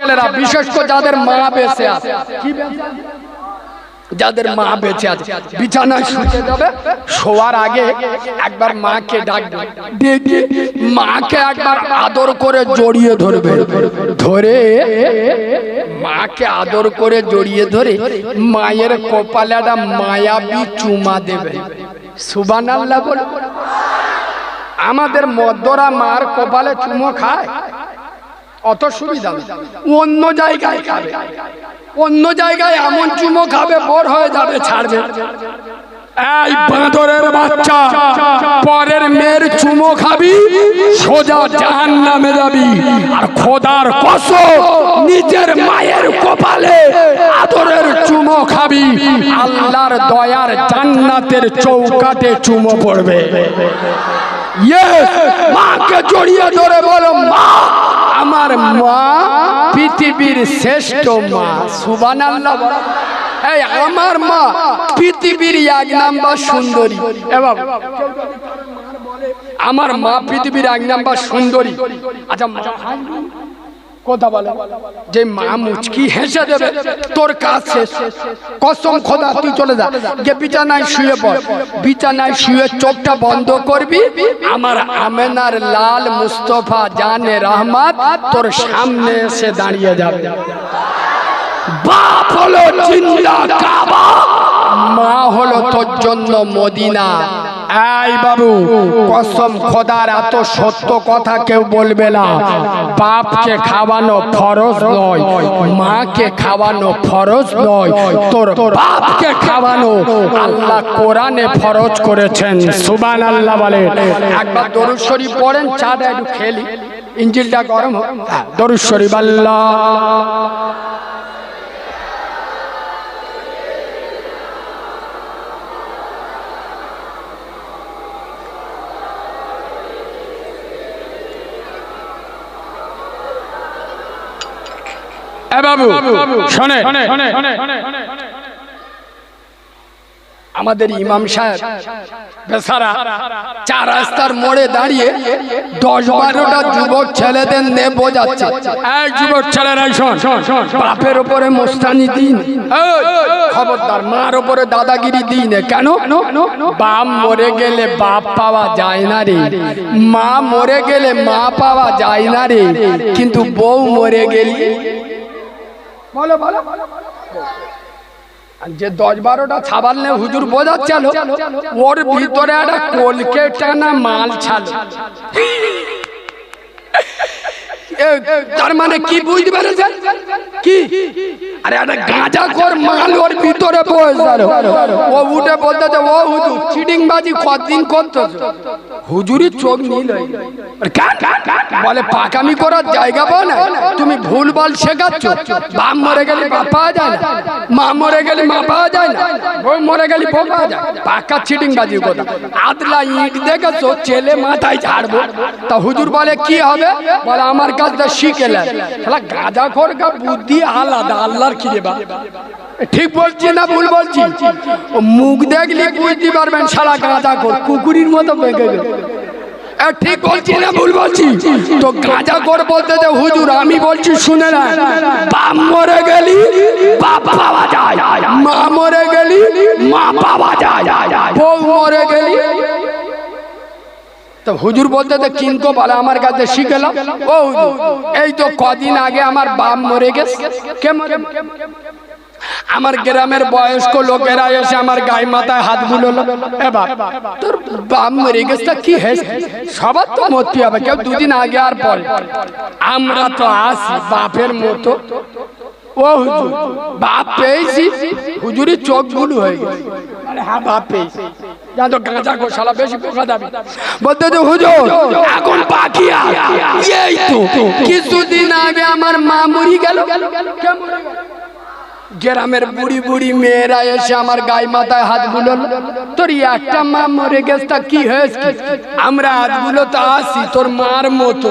ছেলেরা বিশেষ করে যাদের মা বেঁচে আছে। কি যাদের মা বেঁচে আছে। বিছানায় শুতে যাবে। শোয়ার আগে একবার মাকে ডাকবে ডেকে মাকে একবার আদর করে জড়িয়ে ধরবে। ধরে মাকে আদর করে জড়িয়ে ধরে মায়ের কপালে একটা মায়াবী চুমা দেবে। সুবান আল্লাহ বলে আমাদের মদ্যরা মার কপালে চুমো খায়? অত সুবিধা। অন্য জায়গায় খাবে। অন্য জায়গায় এমন চুমো খাবে, বোর হয়ে যাবে, ছাড়বে। এই বাঁদরের বাচ্চা, পরের মেয়ের চুমো খাবি, সোজা জাহান নামে যাবি। আর খোদার কস নিজের মায়ের কপালে আদরের চুমো খাবি। আল্লাহর দয়ার জান্নাতের চৌকাটে চুমো পড়বে। মাকে জড়িয়ে ধরে বলো, মা! আমার মা পৃথিবীর শ্রেষ্ঠ মা। সুবান এই আমার মা পৃথিবীর এক নাম্বার সুন্দরী। এবং আমার মা পৃথিবীর এক নাম্বার সুন্দরী। আচ্ছা? কথা বলে, যে মা মুচকি হেসে দেবে, তোর কাজ শেষ। কসম খোদা, তুই চলে যা। যে বিছানায় শুয়ে পড়, বিছানায় শুয়ে চোখটা বন্ধ করবি, আমার আমেনার লাল মুস্তফা জানে রহমত, তোর সামনে এসে দাঁড়িয়ে যাবে। বাপ হলো জিন্দা কাবা, মা হলো তোর জন্য মদিনা। এই বাবু কসম খোদার এত সত্য কথা কেউ বলবে না। বাপকে খাওয়ানো ফরজ নয় মাকে খাওয়ানো ফরজ নয়। তোর বাপকে খাওয়ানো আল্লাহ কোরআনে ফরজ করেছেন। সুবান আল্লাহ বলে। একবার দরুদ শরীফ পড়েন চাটা একটু খেলি ইঞ্জিলটা গরম হ্যাঁ, দরুদ শরীফ আল্লাহ। বাবু শোনে আমাদের ইমাম সাহেব বেচারা চার রাস্তার মোড়ে দাঁড়িয়ে দশ বারোটা যুবক ছেলেদের নে বোঝাচ্ছে। এক যুবক ছেলেরা শোন বাপের উপরে মোস্তানি দিন খবরদার মার ওপরে দাদাগিরি দিন কেন? বাপ মরে গেলে বাপ পাওয়া যায় না রে। মা মরে গেলে মা পাওয়া যায় না রে। কিন্তু বউ মরে গেলি বলো বলো। যে দশ বারোটা ছাবার নেই হুজুর বোঝাচ্ছিল, ওর ভিতরে একটা কলকে না মাল ছাল তার মানে কি বুঝতে পেরেছেন কি? আরে একটা গাঁজা কর মাল ওর ভিতরে বসে ও উঠে বলতেছে, ও হুজুর চিটিং বাজি কতদিন করতো হুজুরি চোখ নিল বলে, পাকামি করার জায়গা পাও না। তুমি ভুল বল শেখাচ্ছ। বাপ মরে গেলে বাপ পাওয়া যায় না। মা মরে গেলে মা পাওয়া যায় না। বউ মরে গেলে বউ পাওয়া যায় পাকা চিটিং বাজি কথা আদলা ইট দেখেছ? ছেলে মাথায় ঝাড়বো। তা হুজুর বলে, কি হবে? বলে, আমার কাছটা শিখে নেন শালা গাঁজা খোর গা বুদ্ধি আলাদা, আল্লাহর কি রে বা ঠিক বলছি না ভুল বলছি? মুখ দেখলে বুঝতে পারবেন শালা গাঁজা খোর, কুকুরির মতো বেঁকে ঠিক বলছি না ভুল বলছি? তো গাঁজা কর বলতে যে হুজুর, আমি বলছি শুনে না। বাপ মরে গেলি, বাপ পাওয়া যায়। মা মরে গেলি, মা পাওয়া যায়। বউ মরে গেলি তো হুজুর বলতে তো কিন্তু বলে আমার কাছে শিখেলাম। ও এই তো কদিন আগে আমার বাপ মরে গেছে। আমার গ্রামের বয়স্ক লোকেরা এসে আমার গায়ে মাথায় হাত বুলোলো। তোর বাপ মরে গেছে কি হয়েছে? সবার তো মরতে হবে, কেউ দুদিন আগে আর পরে। আমরা তো আসি বাপের মতো। ও হুজুর, বাপ পেয়েছি। হুজুরি চোখগুলো হয়ে গেছে। হ্যাঁ বাপ পেয়েছি। তো গাঁজা গোশালা বেশি পোকা দাবি বলতে তো হুজুর এখন বাকি এই তো কিছুদিন আগে আমার মা মরি গেল। গেল? গ্রামের বুড়ি বুড়ি মেয়েরা এসে আমার গায়ে মাথায় হাত বুলোল। তোর একটা মা মরে গেছে তা কি হয়েছে আমরা হাত হাতগুলো তো আসি তোর মার মতো।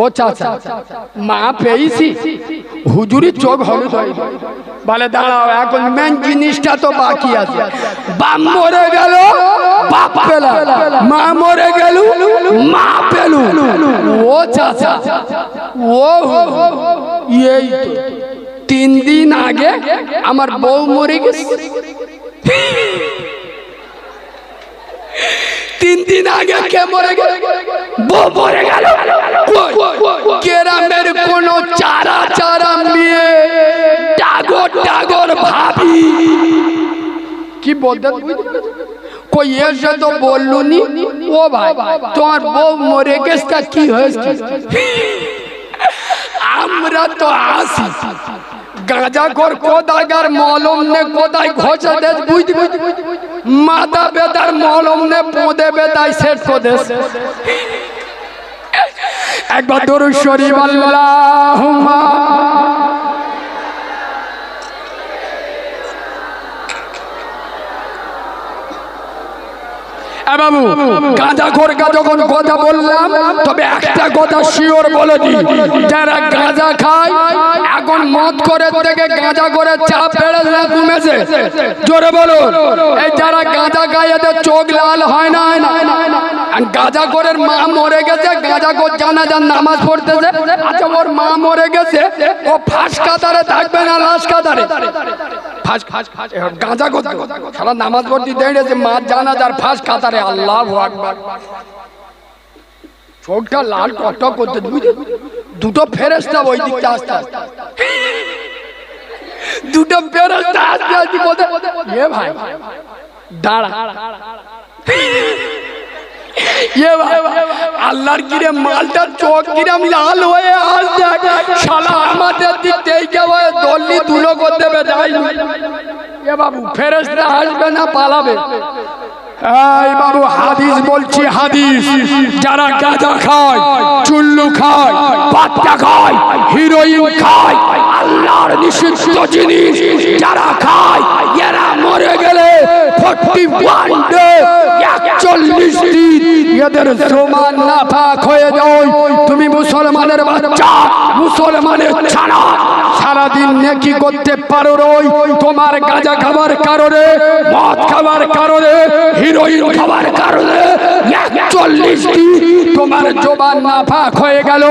ও চাচা মা পেয়েছি। হুজুরি চোখ হলুদ হয়ে। গেল। বলে, দাঁড়াও, এখন মেন জিনিসটা তো বাকি আছে। বাপ মরে গেল, বাপ পেলা, মা মরে গেল, মা পেলু। ও চাচা, ও এই তিন দিন আগে আমার বউ মরে গেছে। তিন দিন আগে কে মরে গেল? বউ মরে গেল? গ্রামের কোন চারা চারা মেয়ে টাগর টাগর ভাবি। কি বলতে কই এসে তো বললুনি? ও ভাই, তোমার বউ মরে গেছে, তা কি হয়েছে? আমরা তো আসি। গাঁজা কর কোদাগার মলম নে কোদাই ঘষা দেশ? বুঝতে মাথা বেদার মলম নে পোঁদে বেদাই সেট প্রদেশ। একবার দরুদ শরীফ আল্লাহুম্মা বাবু, গাঁজা খোরকা যখন কথা বললাম, তবে একটা কথা শিওর বলে দিই যারা গাঁজা খায়, এখন মদ করে থেকে গাঁজা করে চাপ বেড়েছে না কমেছে। জোরে বলো। এই যারা গাঁজা খায়, এদের চোখ লাল হয় না হয় না। গাঁজা করে মা মরে গেছে, গাঁজা করে জানাজার নামাজ পড়তেছে। আচ্ছা ওর মা মরে গেছে, ও ফাঁস কাতারে থাকবে না, লাশ কাতারে? ফাঁস ফাঁস ফাঁস গাঁজা করতে সারা নামাজ পড়তে দাঁড়িয়েছে মা জানাজার ফাঁস কাতারে আল্লাহ চোখটা লাল করতে বুঝলি? দুটো ওই দুটো বলতে, এ ভাই, দাঁড়া। ভাই, আল্লাহর কিরে মালটার চোখ কিরাম লাল হয়ে দুলো করতে বাবু ফেরেস্তা আসবে না, পালাবে। এই বাবু, হাদিস বলছি, হাদিস। যারা গাঁজা খায়, চুল্লু খায় পাত্তা খায় হিরোইন খায়, আল্লাহর নিষিদ্ধ জিনিস যারা খায়, এরা মরে গেলে ফোর্টি ওয়ান ডে একচল্লিশ দিন এদের সমান নাফাক হয়ে যায়। তুমি মুসলমানের বাচ্চা মুসলমানের ছাড়া। সারাদিন নেকি করতে পারো রই। তোমার গাঁজা খাবার কারণে, মদ খাবার কারণে, হিরোইন খাবার কারণে একচল্লিশ দিন তোমার জবান নাফাক হয়ে গেল।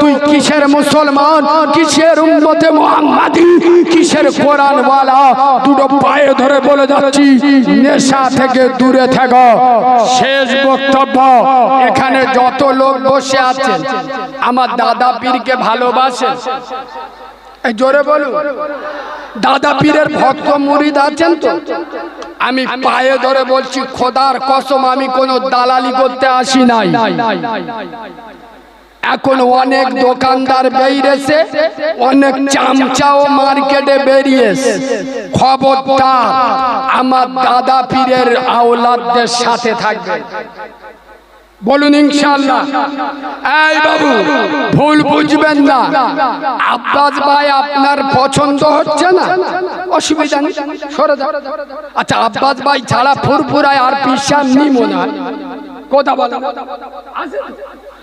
তুই কিসের মুসলমান? কিসের উম্মতে মোহাম্মদি? কিসের কোরআন ওয়ালা দুটো পায়ে ধরে বলে যাচ্ছি, নেশা থেকে দূরে থাকো। শেষ বক্তব্য, এখানে যত লোক বসে আছেন, আমার দাদা পীরকে জোরে বলুন। দাদা পীরের ভক্ত মুরিদ আছেন তো? আমি পায়ে ধরে বলছি, খোদার কসম, আমি কোনো দালালি করতে আসি নাই। এখন অনেক দোকানদার বেরিয়েছে অনেক চামচাও মার্কেটে বেরিয়েছে খবরদার, আমার দাদা পীরের আওলাদদের সাথে থাকবে। বলুন ইনশাল্লাহ এই বাবু, ভুল বুঝবেন না। আব্বাস ভাই, আপনার পছন্দ হচ্ছে না? অসুবিধা নেই, সরে যাও আচ্ছা আব্বাস ভাই ছাড়া ফুরফুরায় আর পিসার নি মনে হয়। কথা বলা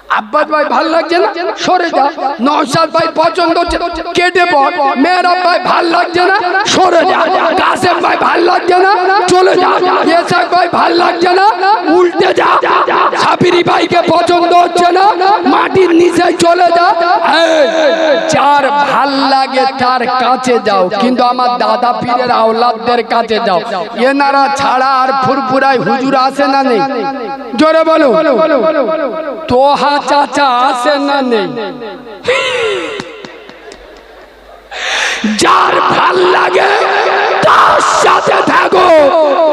আব্বাস ভাই ভালো লাগছে না? সরে যা। নওশাদ ভাই পছন্দ হচ্ছে। কেটে পড় মেহরাব ভাই ভালো লাগছে না? সরে যা। কাসেম ভাই ভালো লাগছে না? চলে যা। ইয়েসাক ভাই ভালো লাগছে না? উল্টে যা। সাবিরি ভাইকে পছন্দ হচ্ছে না? মাটির নিচে চলে যা। যার ভালো লাগে তার কাছে যাও। কিন্তু আমার দাদা পীরের আওলাদদের কাছে যাও। এনারা ছাড়া আর ফুরফুরায় হুজুর আসে না নেই। জোরে বলো তোহা চাচা আসে না নেই? যার ভালো লাগে তার সাথে থাকো।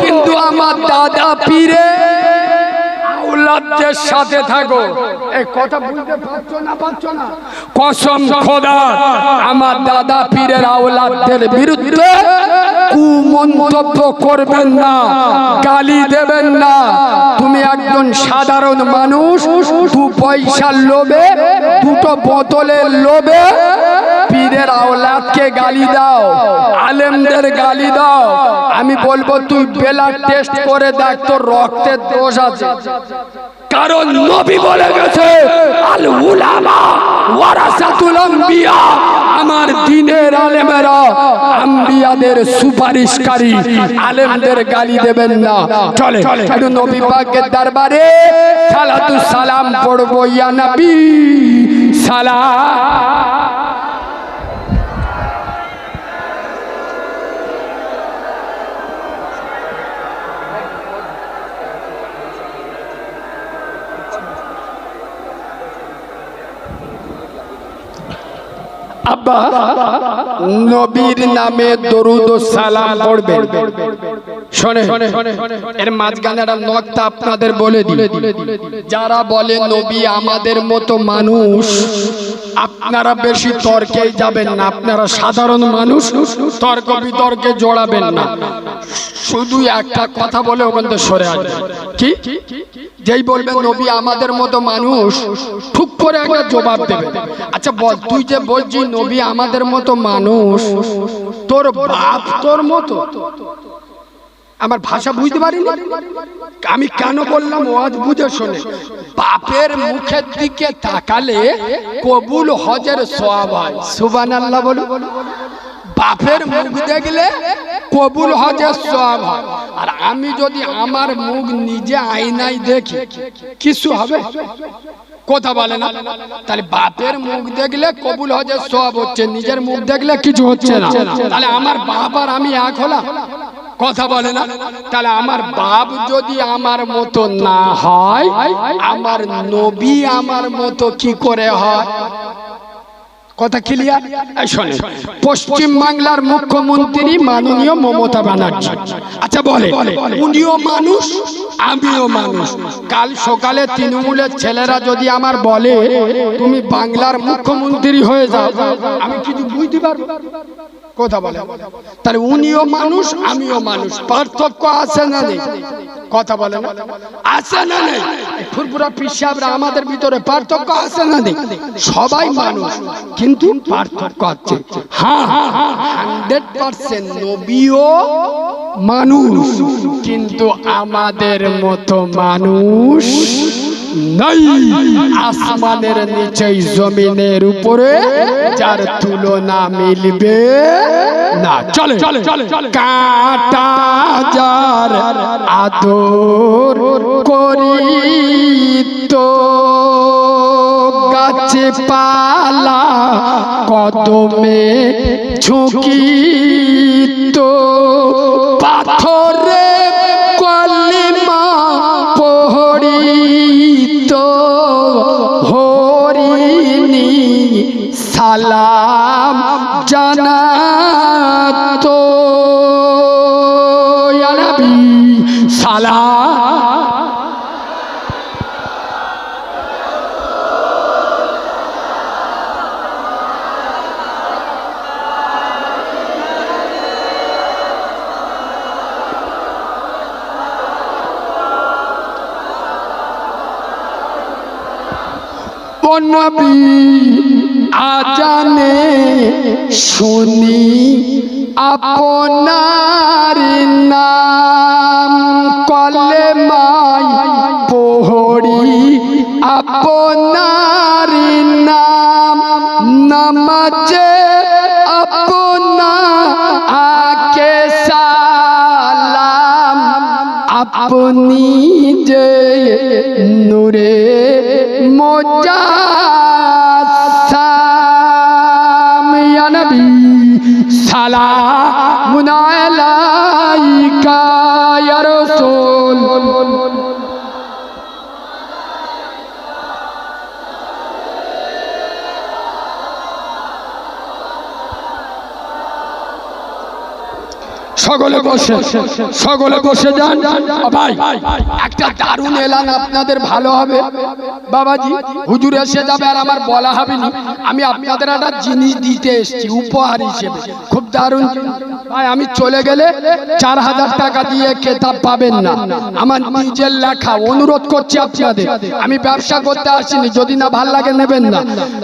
কিন্তু আমার দাদা পীরে আউলাদদের সাথে থাকো। এই কথা বুঝতে পারছ না পারছ না? কসম খোদা, আমার দাদা পীরের আউলাদদের বিরুদ্ধে কুমন্তব্য করবেন না, গালি দেবেন না। তুমি একজন সাধারণ মানুষ, দু পয়সার লোভে, দুটো বোতলের লোভে পীরের আওলাদকে গালি দাও আলেমদের গালি দাও। আমি বলব তুই বেলার টেস্ট করে দেখ তোর রক্তের দোষ আছে। কারণ নবী বলে গেছে আল উলামা ওয়ারাসাতুল আম্বিয়া। আমার দিনের আলেমেরা আম্বিয়াদের সুপারিশকারী আলেমদের গালি দেবেন না। চলে একটু নবী পাকের দরবারে সালাতু সালাম পড়ব ইয়া নবী। সালাম আব্বা নবীর নামে দরুদ ও সালাম পড়বে শোনে এর মাঝখানে একটা নকটা আপনাদের বলে দিই। যারা বলে নবী আমাদের মতো মানুষ আপনারা বেশি তর্কে যাবেন না। আপনারা সাধারণ মানুষ, তর্ক বিতর্কে জড়াবেন না। শুধু একটা কথা বলে ওখান থেকে সরে আসবে। কি? যেই বলবেন, নবী আমাদের মতো মানুষ। ঠুক করে একটা জবাব দেবে। আচ্ছা বল, তুই যে বলছিস, নবী আমাদের মতো মানুষ, তোর বাপ তোর মতো? আমার ভাষা বুঝতে পারিনি? আমি কেন বললাম ওয়াজ বুঝে শোনে? বাপের মুখের দিকে তাকালে কবুল হজের সওয়াব হয়। সুবহানাল্লাহ বলো বাপের মুখ দেখলে কবুল হজের সব হয়। আর আমি যদি আমার মুখ নিজে আয়নায় দেখি, কিছু হবে? কথা বলে না। তাহলে বাপের মুখ দেখলে কবুল হজের সব হচ্ছে, নিজের মুখ দেখলে কিছু হচ্ছে না। তাহলে আমার বাপ আর আমি এক হলাম। কথা বলে না? তাহলে আমার বাপ যদি আমার মতো না হয়, আমার নবী আমার মতো কি করে হয়? কথা ক্লিয়ার শোনে পশ্চিম বাংলার মুখ্যমন্ত্রী মাননীয় মমতা ব্যানার্জি। আচ্ছা বলে উনিও মানুষ আমিও মানুষ। কাল সকালে তৃণমূলের ছেলেরা যদি আমার বলে তুমি বাংলার মুখ্যমন্ত্রী হয়ে যাও। আমি কিছু বুঝতে পারব? কথা বলে তাহলে উনিও মানুষ আমিও মানুষ। পার্থক্য আছে না নেই? কথা বলে না আছে না নেই? ফুরফুরা পিসাবরা আমাদের ভিতরে পার্থক্য আছে না নেই? সবাই মানুষ। কিন্তু পার্থক্য আছে। হ্যাঁ হান্ড্রেড পার্সেন্ট নবীও মানুষ, কিন্তু আমাদের মতো মানুষ নাই। আসমানের নিচে জমিনের উপরে যার তুলনা মিলবে না। চলে কাটা যার আদর করি তো গাছে পালা কদমে ঝুঁকি তো পাথরে নবী আজানে শুনি আপনার নাম কলে মাই পোহরি আপনার নাম নামাজে আপনা আকে সালাম। আপনি যে নূরে মজা সকলে বসে সকলে বসে যান। ভাই, একটা দারুণ এলান আপনাদের ভালো হবে। বাবাজি, হুজুর এসে যাবে আর আমার বলা হবে না। আমি আপনাদের একটা জিনিস দিতে এসেছি, উপহার হিসেবে। খুব দারুণ। ভাই, আমি চলে গেলে চার হাজার টাকা দিয়ে কেতাব পাবেন না। আমার নিজের লেখা অনুরোধ করছি আপনাদের। আমি ব্যবসা করতে আসিনি, যদি না ভালো লাগে নেবেন না।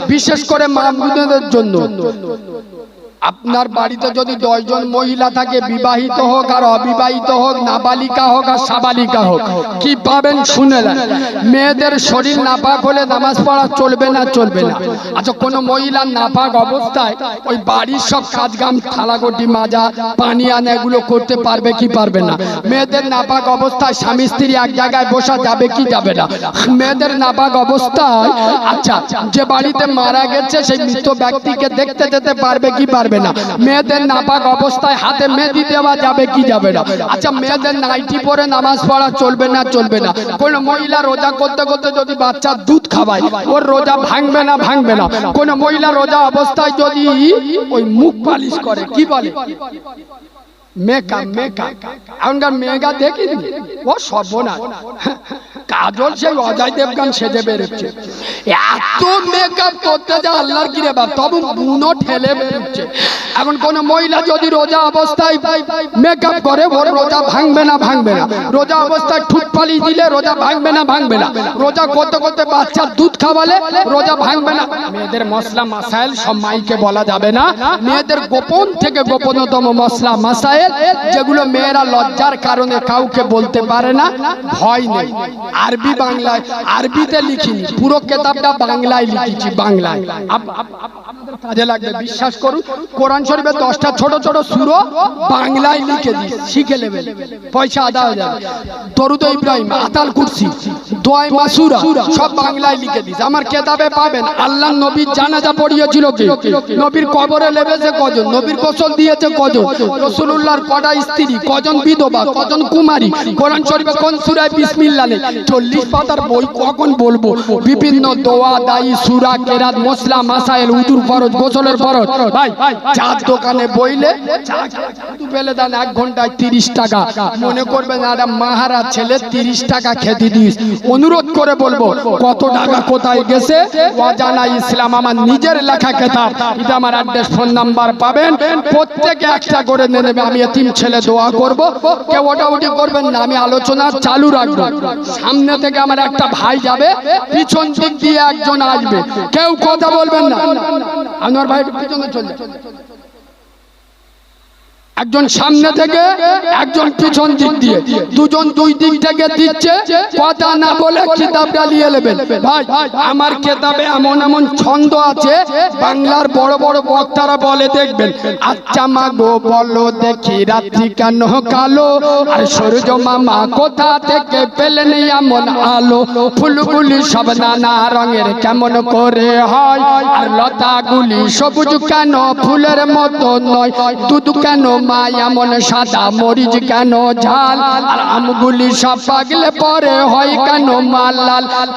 বিশেষ করে মামুদের জন্য। আপনার বাড়িতে যদি দশজন মহিলা থাকে, বিবাহিত হোক আর অবিবাহিত হোক, নাবালিকা হোক আর সাবালিকা হোক, কি পাবেন শুনে মেয়েদের শরীর নাপাক হলে নামাজ পড়া চলবে না চলবে না। আচ্ছা কোনো মহিলা নাপাক অবস্থায় ওই বাড়ির সব কাজ কাম থালাগটি মাজা, পানি আনা, এগুলো করতে পারবে কি পারবে না? মেয়েদের নাপাক অবস্থায় স্বামী স্ত্রী এক জায়গায় বসা যাবে কি যাবে না? মেয়েদের নাপাক অবস্থায় আচ্ছা যে বাড়িতে মারা গেছে, সেই মৃত ব্যক্তিকে দেখতে যেতে পারবে কি পারবে পারবে না। মেয়েদের নাপাক অবস্থায় হাতে মেহেদি দেওয়া যাবে কি যাবে না? আচ্ছা মেয়েদের নাইটি পরে নামাজ পড়া চলবে না চলবে না। কোন মহিলা রোজা করতে করতে যদি বাচ্চা দুধ খাওয়ায়, ওর রোজা ভাঙবে না ভাঙবে না। কোন মহিলা রোজা অবস্থায় যদি ওই মুখ পালিশ করে, কি বলে? মেকআপ মেকআপ এখনকার মেয়েগা দেখিনি। ও সর্বনাশ। কাজল সেই অজয় দেবগান সেজে বেরোচ্ছে। এত মেকআপ করতে যা আল্লাহর কিরে বাপ তবু বুনো ঠেলে বেরোচ্ছে। এখন কোন মহিলা যদি রোজা অবস্থায় মেকআপ করে ওর রোজা ভাঙবে না ভাঙবে না। রোজা অবস্থায় ঠুট পালি দিলে রোজা ভাঙবে না ভাঙবে না। রোজা করতে করতে বাচ্চার দুধ খাওয়ালে রোজা ভাঙবে না। মেয়েদের মশলা মাসাইল সব মাইকে বলা যাবে না। মেয়েদের গোপন থেকে গোপনতম মশলা মাসাইল যেগুলো মেয়েরা লজ্জার কারণে কাউকে বলতে পারে না ভয় নেই। আরবি বাংলায় আরবিতে লিখিনি পুরো কেতাবটা বাংলায় লিখেছি বাংলায় কাজে লাগবে। বিশ্বাস করুন, কোরআন শরীফের দশটা ছোট ছোট সুরো বাংলায় লিখে দিই শিখে নেবেন পয়সা আদা হয়ে যাবে। দরুদ ইব্রাহিম, আতাল কুরসি দোয়াই মাসুরা সব বাংলায় লিখে দিস আমার কেতাবে পাবেন, আল্লাহ নবীর জানাজা পড়িয়েছিল কি? নবীর কবরে লেবেছে কজন? নবীর গোসল দিয়েছে কজন? রসুল্লাহর কটা স্ত্রী? কজন বিধবা? কজন কুমারী? কোরআন শরীফে কোন সুরায় বিসমিল্লাহ নেই? চল্লিশ পাতার বই কখন বলব? বিভিন্ন দোয়া দায়ী সুরা, কেরাত মশলা মাসাইল উদুর, ফরজ। গোসলের ফরজ ভাই চার দোকানে বইলে চা পেলে দেন এক ঘন্টায় তিরিশ টাকা মনে করবেন একটা মাহারা ছেলে তিরিশ টাকা খেতে দিস অনুরোধ করে বলব কত টাকা কোথায় গেছে অজানা ইসলাম আমার নিজের লেখা খেতাব এটা আমার অ্যাড্রেস ফোন নাম্বার পাবেন প্রত্যেকে একটা করে নিয়ে নেবে আমি এতিম ছেলে দোয়া করব কেউ ওটা ওটি করবেন না আমি আলোচনা চালু রাখব সামনে থেকে আমার একটা ভাই যাবে পিছন দিক দিয়ে একজন আসবে কেউ কথা বলবেন না আমার ভাই একটু পিছনে চলে। একজন সামনে থেকে একজন পিছন দিক দিয়ে। দুজন দুই দিক থেকে দিচ্ছে। কথা না বলে কিতাবটা নিয়ে নেবেন। ভাই, আমার কেতাবে এমন এমন ছন্দ আছে, বাংলার বড় বড় বক্তারা বলে দেখবেন আচ্ছা মা গো, বলো দেখি রাত্রি কেন কালো? আর সূর্য মামা কোথা থেকে পেলেন এমন আলো? ফুলগুলি সব নানা রঙের কেমন করে হয়? আর লতাগুলি সবুজ কেন? ফুলের মতো নয়। দুধ কেন মা এমন সাদা মরিচ কেন ঝাল? আর আমগুলি সব পাগলে পরে হয় কেন মাল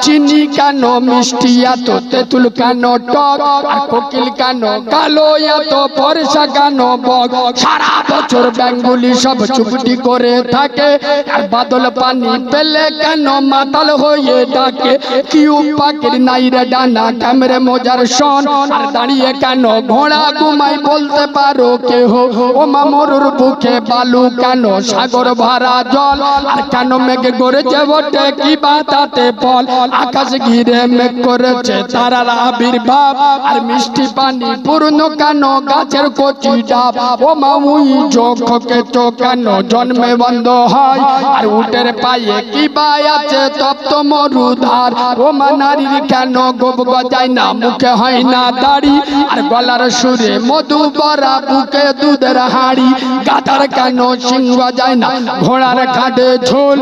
চিনি কেন মিষ্টি? এত তেঁতুল কেন টক? আর কোকিল কেন কালো? এত ফর্সা কেন বক? সারা বছর ব্যাঙ্গুলি সব চুপটি করে থাকে। আর বাদল পানি পেলে কেন মাতাল হয়ে ডাকে? কিউ পাখির নাইরে ডানা ক্যামেরে মোজার সন আর দাঁড়িয়ে কেন ঘোড়া ঘুমাই বলতে পারো কেহ? ও মামরুর বুকে বালু কেন? সাগর ভরা জল। আর কেন মেঘে গড়েছে বটে? কি বাতাতে ফল? আকাশ ঘিরে মেঘ করেছে তারার আবির্ভাব। আর মিষ্টি পানি পূর্ণ কেন? গাছের কচি ডাব। ও মামুই চোখকে চোখ কেন? জন্মে বন্ধ হয়। আর উটের পায়ে কি বাই আছে? তপ্ত মরুধার। ও মা নারীর কেন গোপ গজায় না? মুখে হয় না দাড়ি। আর গলার সুরে মধু বরা বুকে দুধের হাড়ি। গাধার কেন সিংহ যায় না? ঘোড়ার ঘাটে ঝোল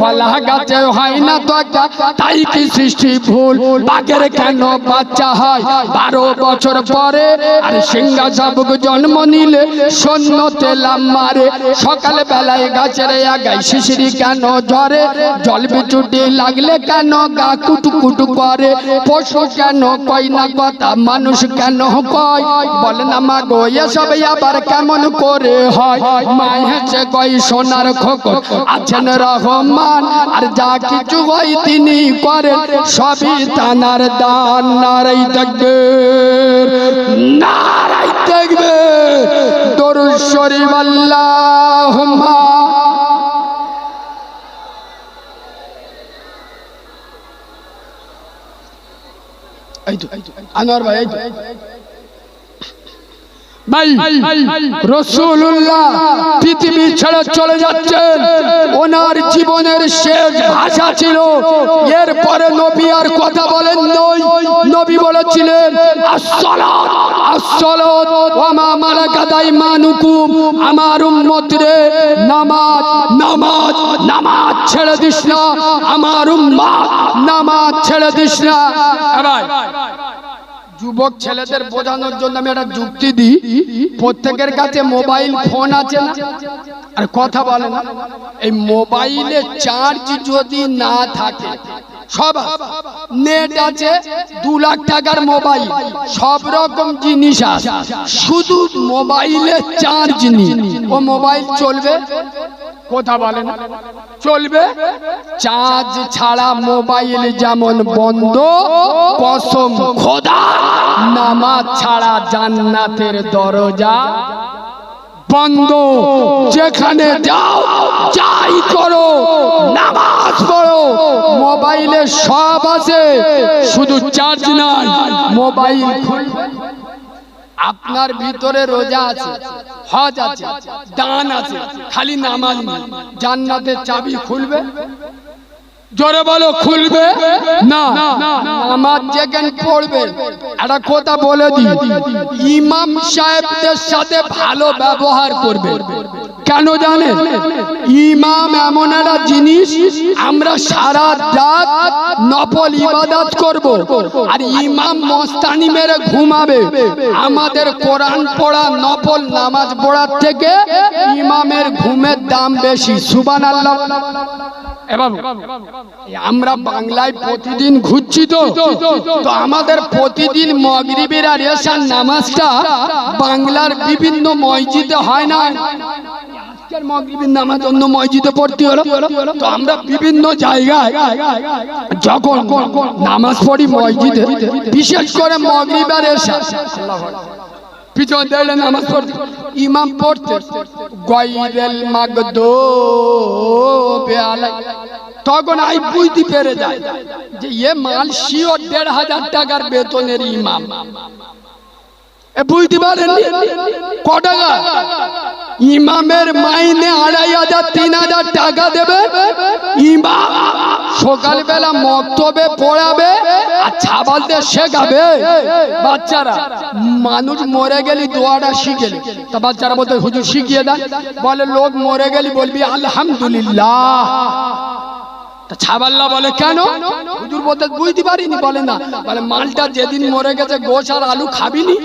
কলা গাছে হয় না তো তাই কি সৃষ্টি ভুল? বাঘের কেন বাচ্চা হয়? বারো বছর পরে আর সিংহা শাবক জন্ম নিলে সৈন্য তেলাম মারে। সকাল বেলায় গাছের আগায় শিশিরি কেন ঝরে? জল বিচুটি লাগলে কেন গা কুটু কুটু করে? পশু কেন কয় না কথা? মানুষ কেন কয়? বলে না মা গো এসব আবার কেমন করে? হয়, মায় হেসে কয় সোনার খোকর আছেন রহমান, আর যা কিছু হয় তিনি করেন, সবই তানার দান। নারাই দেখবে নারাই দেখবে দরুদ শরীফ তো আনোয়ার ভাই রসুল্লাহ পৃথিবী ছেড়ে চলে যাচ্ছেন। ওনার জীবনের শেষ ভাষা ছিল। এরপরে নবী আর কথা বলেন নই। নবী বলেছিলেন আমার উম্মত রে নামাজ নামাজ নামাজ ছেড়ে দিস না। আমার উম্মত নামাজ ছেড়ে দিস না। যুবক ছেলেদের বোঝানোর জন্য আমি একটা যুক্তি দিই। প্রত্যেকের কাছে মোবাইল ফোন আছে না? আর কথা বলে না। এই মোবাইলে চার্জ যদি না থাকে সব নেট আছে দু লাখ টাকার মোবাইল সব রকম জিনিস আছে। শুধু মোবাইলে চার্জ নি ও মোবাইল চলবে? কথা বলেন। চলবে? চার্জ ছাড়া মোবাইল যেমন বন্ধ, কসম খোদা, নামাজ ছাড়া জান্নাতের দরজা বন্ধ। যেখানে যাও, যাই করো, নামাজ পড়ো, মোবাইলে সব আছে, শুধু চার্জ নাই, মোবাইল খুলবে। আপনার ভিতরে রোজা আছে, হজ আছে, দান আছে, খালি নামাজ নেই। জান্নাতের চাবি খুলবে? জোরে বলো, খুলবে? না। নামাজ যেখানে পড়বে? একটা কথা বলে দিই। ইমাম সাহেবদের সাথে ভালো ব্যবহার করবে। কেন জানেন ইমাম এমন একটা জিনিস, আমরা সারা রাত নফল ইবাদত করব। আর ইমাম মস্তানি মেরে ঘুমাবে। আমাদের কোরআন পড়া নফল নামাজ পড়ার থেকে ইমামের ঘুমের দাম বেশি। সুবান আল্লাহ আমরা বাংলায় প্রতিদিন ঘুরছি তো। তো আমাদের প্রতিদিন মগরিবের আর এশার নামাজটা বাংলার বিভিন্ন মসজিদে হয় না? আজকের মগরিবের নামাজ অন্য মসজিদে পড়তে হলো। তো আমরা বিভিন্ন জায়গায় যখন নামাজ পড়ি মসজিদে, বিশেষ করে মগরিব আর এশা। পিছন দেড়ে নামাজ পড়তে। ইমাম পড়তে। গয়রেল মাগদো তখন আই বুঝতে পেরে যায় যে এ মাল শিওর দেড় হাজার টাকার বেতনের ইমাম। বুঝতে পারেননি? ক টাকা? ইমামের মাইনে আড়াই হাজার, তিন হাজার টাকা দেবে। ইমাম সকালবেলা মক্তবে পড়াবে আর ছাবালদের শেখাবে। বাচ্চারা, মানুষ মরে গেলি দোয়াটা শিখে তা বাচ্চারা বলতে, হুজুর, শিখিয়ে দেন। বলে, লোক মরে গেলি বলবি, আলহামদুলিল্লাহ। ছাবাল্লা বলে, কেন? হুজুর বলতে, বুঝতে পারিনি। বলে, না। বলে, মালটা যেদিন মরে গেছে গোস আর আলু খাবিনি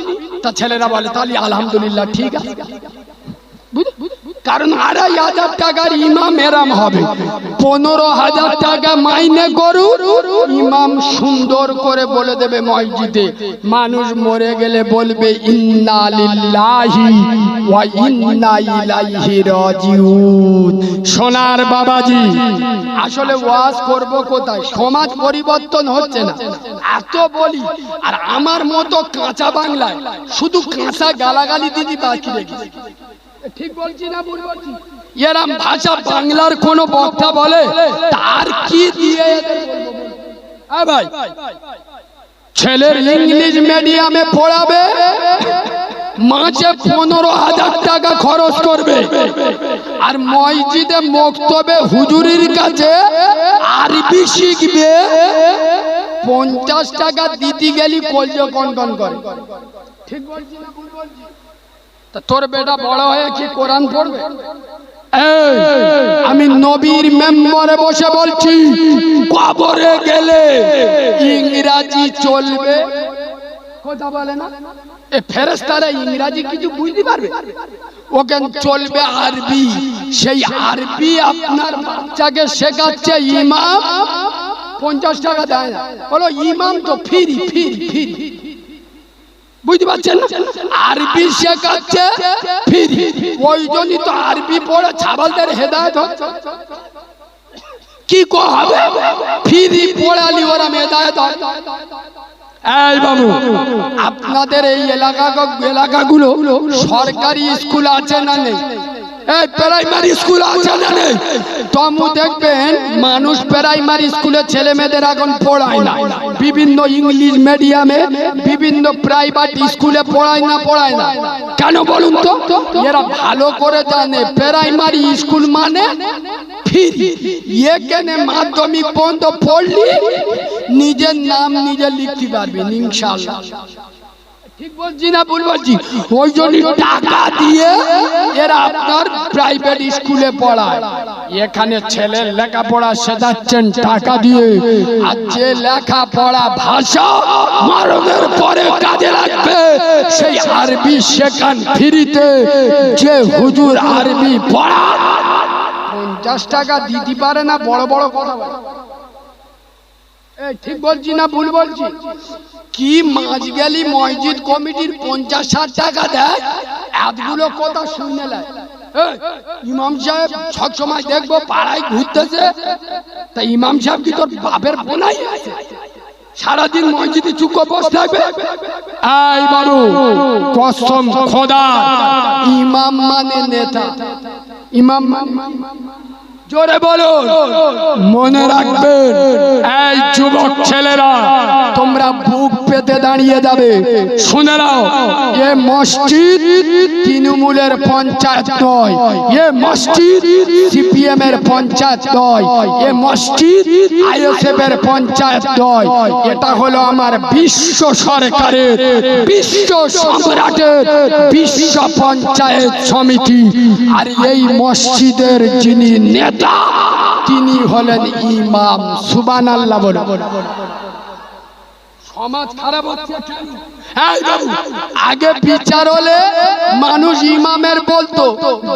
তা ছেলেরা বলে, তাহলে আলহামদুলিল্লাহ, ঠিক আছে। কারণ আড়াই হাজার টাকার ইমাম এরাম হবে। পনেরো হাজার টাকা মাইনে করু ইমাম সুন্দর করে বলে দেবে মসজিদে, মানুষ মরে গেলে বলবে সোনার বাবাজি, আসলে ওয়াজ করব কোথায়? সমাজ পরিবর্তন হচ্ছে না। এত বলি, আর আমার মতো কাঁচা বাংলায় শুধু কাঁচা গালাগালি দিদি বাকি রেখেছি। ঠিক বলছি না ভুল বলছি? এরম ভাষা বাংলার কোন বক্তা বলে তার কি দিয়ে ভাই ছেলের ইংলিশ মিডিয়ামে পড়াবে মাসে পনেরো হাজার টাকা খরচ করবে আর মসজিদে মক্তবে হুজুরির কাছে আরবি শিখবে পঞ্চাশ টাকা দিতে গেলি কলজে কন কন করে। ঠিক বলছি না ভুল বলছি? তোর বেটা বড় হয়ে কি কোরআন পড়বে? আমি নবীর মেম্বারে বসে বলছি কবরে গেলে ইংরাজি চলবে। কথা বলে না? এ ফেরেস্তারা ইংরাজি কিছু বুঝতে পারবে? ওকে চলবে আরবি? সেই আরবি আপনার বাচ্চাকে শেখাচ্ছে ইমাম। পঞ্চাশ টাকা দেয় না। বলো ইমাম তো ফিরি ফিরি ফিরি। বুঝতে পারছেন আরবি শেখাচ্ছে, ফিরি ওই জন্যই তো আরবি পড়ে ছাবালদের হেদায়ত। কি কো হবে ফিরি পড়ালি ওরা হেদায়ত হয়। আপনাদের এই এলাকা এলাকাগুলো সরকারি স্কুল আছে না নেই? প্রাইমারি স্কুল আছে না তমু মানুষ প্রাইমারি এখন পড়ায় না। বিভিন্ন ইংলিশ মিডিয়ামে বিভিন্ন প্রাইভেট স্কুলে পড়ায় না পড়ায় না। কেন বলুন তো? এরা ভালো করে জানে, প্রাইমারি স্কুল মানে ফ্রি। এখানে মাধ্যমিক পর্যন্ত পড়লি, নিজের নাম নিজে লিখতে পারবি ইনশাআল্লাহ। ঠিক বলছি না ভুল বলছি? ওই জন্য টাকা দিয়ে এরা আপনার প্রাইভেট স্কুলে পড়ায়। এখানে ছেলে লেখাপড়া শেখাচ্ছেন টাকা দিয়ে, আর যে লেখাপড়া ভাষা মারণের পরে কাজে লাগবে, সেই আরবি শেখান ফিরিতে। যে হুজুর আরবি পড়া পঞ্চাশ টাকা দিতে পারে না বড় বড় কথা এই ঠিক বলছি না ভুল বলছি? কি মাঝ গেলি মসজিদ কমিটির পঞ্চাশ ষাট টাকা দেয়? এতগুলো কথা শুনে নেয় ইমাম সাহেব সব সময় দেখব পাড়ায় ঘুরতেছে। তা ইমাম সাহেব কি তোর বাপের বোনাই আছে? সারাদিন মসজিদে চুপ বসে থাকবে? এই বাবু কসম খোদা। ইমাম মানে নেতা। ইমাম মানে জোরে বলো মনে রাখবেন, এই যুবক ছেলেরা, তোমরা বুক পেতে দাঁড়িয়ে যাবে। শুনে নাও, এ মসজিদ তৃণমূলের পঞ্চায়েত নয়, এ মসজিদ সিপিএম এর পঞ্চায়েত নয়, এ মসজিদ আইএসএফ এর পঞ্চায়েত নয়। এটা হলো আমার বিশ্ব সরকারের, বিশ্ব সম্রাটের, বিশ্ব পঞ্চায়েত সমিতি। আর এই মসজিদের যিনি নেতা তিনি হলেন ইমাম সুবান আল্লাহ সমাজ খারাপ হচ্ছে আগে বিচার হলে মানুষ ইমামের বলতো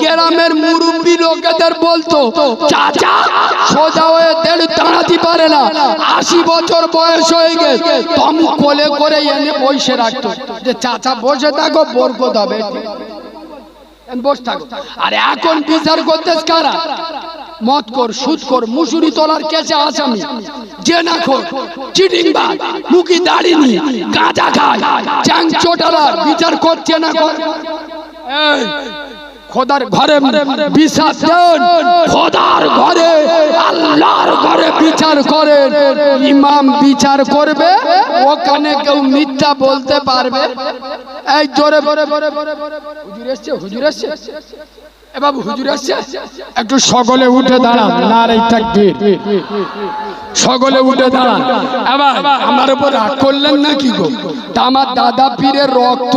গ্রামের মুরব্বী লোকেদের বলতো চাচা সোজা হয়ে দেড় দাঁড়াতে পারে না আশি বছর বয়স হয়ে গেছে। তম কোলে করে এনে বসে রাখতো যে চাচা বসে থাকো বরকত হবে। বসে থাকো। আর এখন বিচার করতে কারা? মত কর সুদ কর মুসুরি তোলার কেসে আসামি যে না খোর চিটিং বাজ মুখি দাড়িনি গাঁজা খায় চ্যাং চোটালা বিচার করছে না কর খোদার ঘরে দেন খোদার ঘরে আল্লাহর ঘরে বিচার করেন ইমাম বিচার করবে ওখানে কেউ মিথ্যা বলতে পারবে এই জোরে হুজুর এসছে হুজুর এসছে একটু সকলে উঠে দাঁড়ান নারাই তাকবীর। সকলে উঠে দাঁড়ান। এবার আমার উপর রাগ করলেন না কি গো? আমার দাদা পীরের রক্ত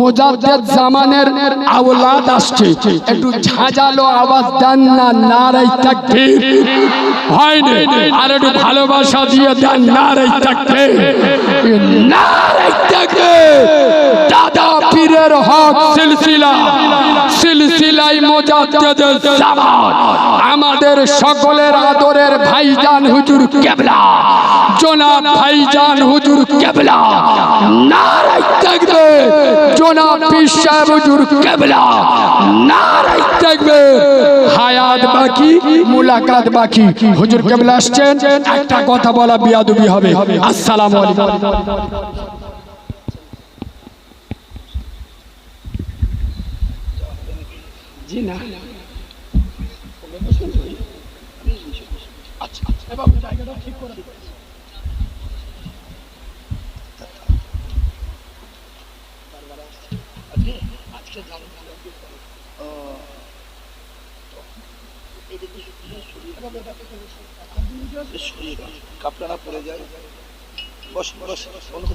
মোজাদ্দেদ জামানের আওলাদ আসছে। একটু ঝাঁঝালো আওয়াজ দেন না নারাই তাকবীর। হয়নি, আর একটু ভালোবাসা দিয়ে দেন নারাই তাকবীর। নারাই তাকবীর। দাদা পীরের হক সিলসিলা, সিলসিলাই আমাদের সকলের আদরের ভাইজান হুজুর কেবলা। জনাব ভাইজান হুজুর কেবলা। নারাই থাকবে জনাব সাহেব হুজুর কেবলা। নারাই হায়াত মুলাকাত হুজুর একটা কথা বলা বিয়াদবি হবে। আসসালামু জি না কাপড়া পরে যায়। বস বস বন্ধ